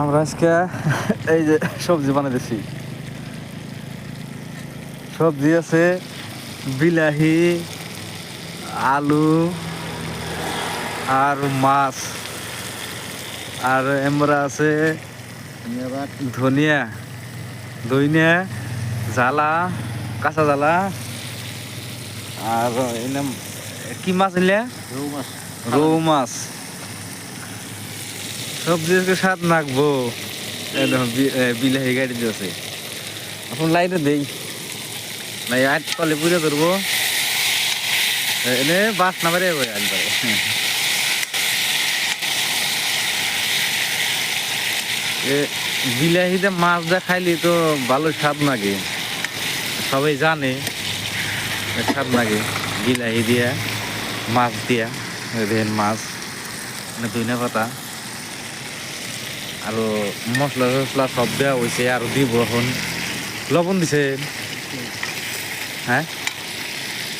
আমরা আজকে এই যে সবজি বানাইতেছি। সবজি আছে বিলাহি আলু আর মাছ। আর এমরা আছে ধনিয়া দইনিয়া জ্বালা কাঁচা জ্বালা। আর কি মাছ এলে রৌ মাছ। রৌ মাছ। সবজি আজকে স্বাদ নাকবো। এই এ, বিলাহি গাড়ি দিয়েছে এখন লাইনে দেই। নাই আট তলে পুজো করব এনে বাস না যাবে একবারে বিলাহিতে মাছ দা খাইলি তো ভালো স্বাদ লাগে সবাই জানে স্বাদ লাগে বিলাহি দিয়া মাছ দিয়া এই মাছ। ধনিয়া পাতা। আৰু মছলা চছলা সব দেওয়া হয়েছে আর দিব এখন। লবণ দিছে। হ্যাঁ?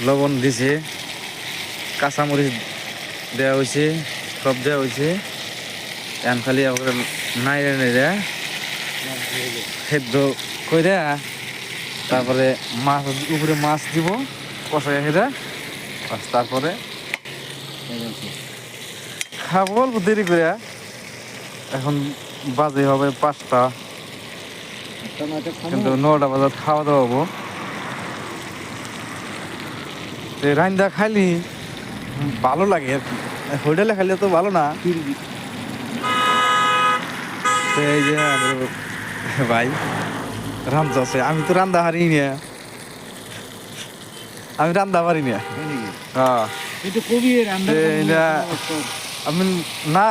লবণ দিছে। কাঁচামরিচ দেওয়া হয়েছে সব দেওয়া হয়েছে এখন খালি নাইরে নাইরে সেদ্ধ করে তারপরে মাছ, উপরে মাছ দিব কষাই বাস তারপরে খাব, অল্প দেরি করে এখন বাজে হবে পাঁচটা। কিন্তু নটা বাজার খাওয়া দাওয়া হব। রান্দা খাইলি ভালো লাগে আর কি। হোটেলে খাইলে তো ভালো না। এই যে ভাই রান্ধা আছে। আমি তো রান্দা হারি না আমি রান্দা পারি না হ্যাঁ। এটা কবি এটা- আমি না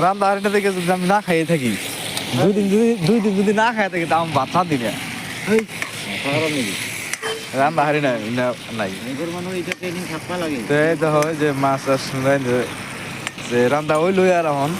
রাম হারিটা থেকে যদি আমি না খাইয়ে থাকি, দুই দিন যদি দুই দিন যদি না খাইয়ে থাকি, তা আমি ভাত খাত দিনে না রান্দা হারি না না- নাই লাগে তো যে মাছ রান্ধে যে রান্দা ওই লই আর এখন।